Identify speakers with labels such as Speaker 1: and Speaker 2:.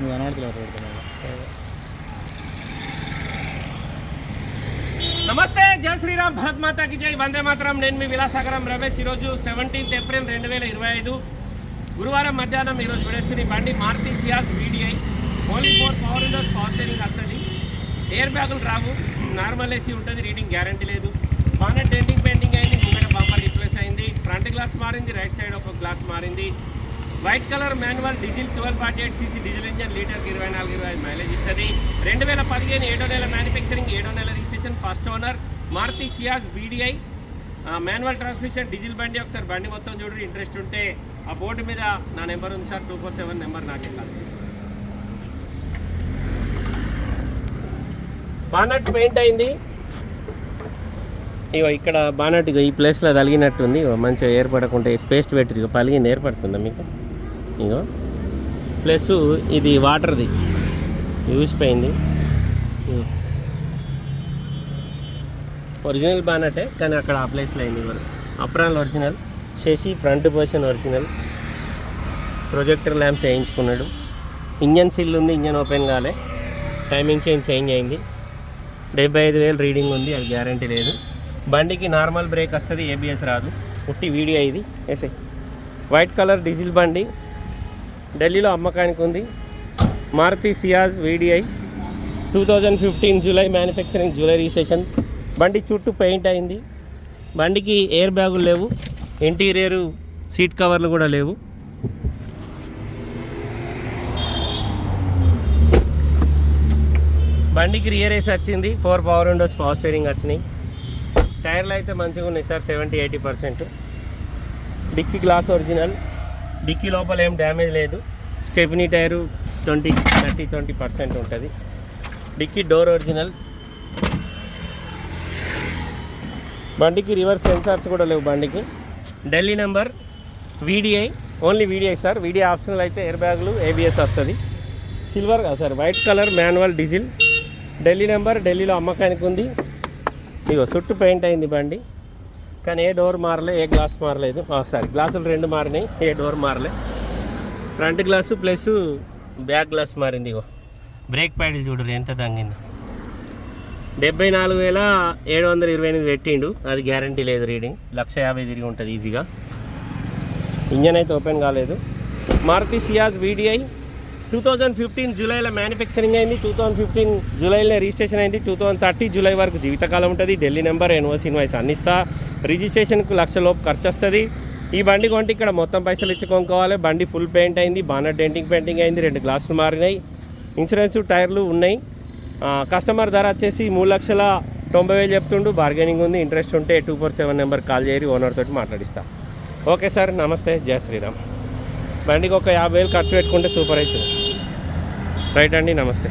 Speaker 1: నువ్వు కనబడతలేవు పెడుతున్నావు
Speaker 2: నమస్తే జయ శ్రీరామ్ భరత్ మాతాకి జై వందే మాత్రం. నేను మీ విలాసాగరం రమేష్. ఈరోజు సెవెంటీన్త్ ఏప్రిల్ రెండు వేల ఇరవై ఐదు గురువారం మధ్యాహ్నం ఈరోజు విడేస్తుంది బండి Maruti Ciaz VDI only four power windows power steering వస్తుంది. ఎయిర్ బ్యాగులు రావు. నార్మల్ ఏసీ ఉంటుంది రీడింగ్ గ్యారంటీ లేదు. బాగా డెంటింగ్ పెయింటింగ్ అయింది. ముందర బంపర్ రీప్లేస్ అయింది. ఫ్రంట్ గ్లాస్ మారింది రైట్ సైడ్ ఒక గ్లాస్ మారింది. White colour manual diesel twelve forty eight CC diesel engine లీటర్కి ఇరవై నాలుగు ఇరవై ఐదు మైలేజ్ ఇస్తుంది. రెండు వేల పదిహేను ఏడో నెల మ్యానుఫ్యాక్చరింగ్ ఏడో నెల registration first owner Maruti Ciaz VDI manual transmission diesel బండి ఒకసారి బండి మొత్తం చూడరు ఇంట్రెస్ట్ ఉంటే ఆ బోర్డు మీద నా నెంబర్ ఉంది sir two four seven number నాకు వెళ్ళాలి బానట్ పెయింట్ అయింది. ఇగో ఇక్కడ బానట్ ఈ ప్లేస్లో తలిగినట్టుంది. మంచిగా ఏర్పడకుంటే స్పేస్ పెట్టి ఇగో పలిగింది ఏర్పడుతుందా మీకు? ఇగో. ప్లస్ ఇది వాటర్ది. యూసిపోయింది. పోయింది ఒరిజినల్ బాగానట్టే కానీ అక్కడ ఆ ప్లేస్లో అయింది ఇవ్వరు. Apron original Shashi front position original. Projector lamps వేయించుకున్నాడు. Engine seal ఉంది ఇంజన్ ఓపెన్ కాలే. టైమింగ్ చేంజ్ చేంజ్ అయింది. డెబ్బై ఐదు వేలు రీడింగ్ ఉంది అది గ్యారంటీ లేదు. బండికి నార్మల్ బ్రేక్ వస్తుంది ఏబిఎస్ రాదు. ఉట్టి వీడియో ఇది. ఎస్ఐ వైట్ కలర్ డీజిల్ బండి ఢిల్లీలో అమ్మకానికి ఉంది. Maruti Ciaz VDI two thousand fifteen July manufacturing July registration బండి చుట్టూ పెయింట్ అయింది. బండికి ఎయిర్ బ్యాగులు లేవు. ఇంటీరియర్ సీట్ కవర్లు కూడా లేవు. బండికి రియర్ ఏసీ వచ్చింది. Four power windows power steering వచ్చినాయి. టైర్లు అయితే మంచిగా ఉన్నాయి sir seventy eighty percent dickey glass original dickey లోపల ఏం డ్యామేజ్ లేదు. Stepney tyre twenty thirty twenty percent ఉంటుంది. Dickey door original. బండికి రివర్స్ సెన్సార్స్ కూడా లేవు బండికి. Delhi number VDI only VDI sir. VDI optional అయితే ఎయిర్ బ్యాగులు ఏబిఎస్ వస్తుంది. సిల్వర్ కాదు sir white colour manual diesel. Delhi number ఢిల్లీలో అమ్మకానికి ఉంది. ఇగో చుట్టూ పెయింట్ అయింది బండి. కానీ ఏ డోర్ మారలే ఏ గ్లాస్ మారలేదు. సారీ గ్లాసులు రెండు మారినాయి ఏ door మారలే. Front glass plus back glass మారింది ఇగో. బ్రేక్ ప్యాడ్లు చూడరు ఎంత తంగింది డెబ్బై నాలుగు వేల ఏడు వందల ఇరవై ఎనిమిది పెట్టిండు. అది గ్యారంటీ లేదు రీడింగ్. లక్ష యాభై తిరిగి ఉంటుంది ఈజీగా. ఇంజన్ అయితే ఓపెన్ కాలేదు. Maruti Ciaz VDI two thousand fifteen జూలైలో మ్యానుఫ్యాక్చరింగ్ అయింది టూ థౌజండ్ ఫిఫ్టీన్ జూలైలో రిజిస్ట్రేషన్ అయింది టూ థౌజండ్ థర్టీ జూలై వరకు జీవితకాలం ఉంటుంది. ఢిల్లీ నెంబర్ ఎన్ఓసి ఇన్వాయిస్ అన్నిస్తా రిజిస్ట్రేషన్కు లక్ష లోపు ఖర్చు వస్తుంది ఈ బండి కొంటే ఇక్కడ మొత్తం పైసలు ఇచ్చుకోవాలి కొనుక్కోవాలి. బండి ఫుల్ పెయింట్ అయింది బానర్ డెంటింగ్ పెయింటింగ్ అయింది రెండు గ్లాసులు మారినాయి. ఇన్సూరెన్స్ టైర్లు ఉన్నాయి. కస్టమర్ ధర వచ్చేసి మూడు లక్షల తొంభై వేలు చెప్తుండు. బార్గెనింగ్ ఉంది. ఇంట్రెస్ట్ ఉంటే two four seven number call చేయరి owner తోటి మాట్లాడిస్తా. ఓకే సార్ నమస్తే జయ శ్రీరామ్. బండికి ఒక యాభై వేలు ఖర్చు పెట్టుకుంటే సూపర్ అవుతుంది. రైట్ అండి నమస్తే.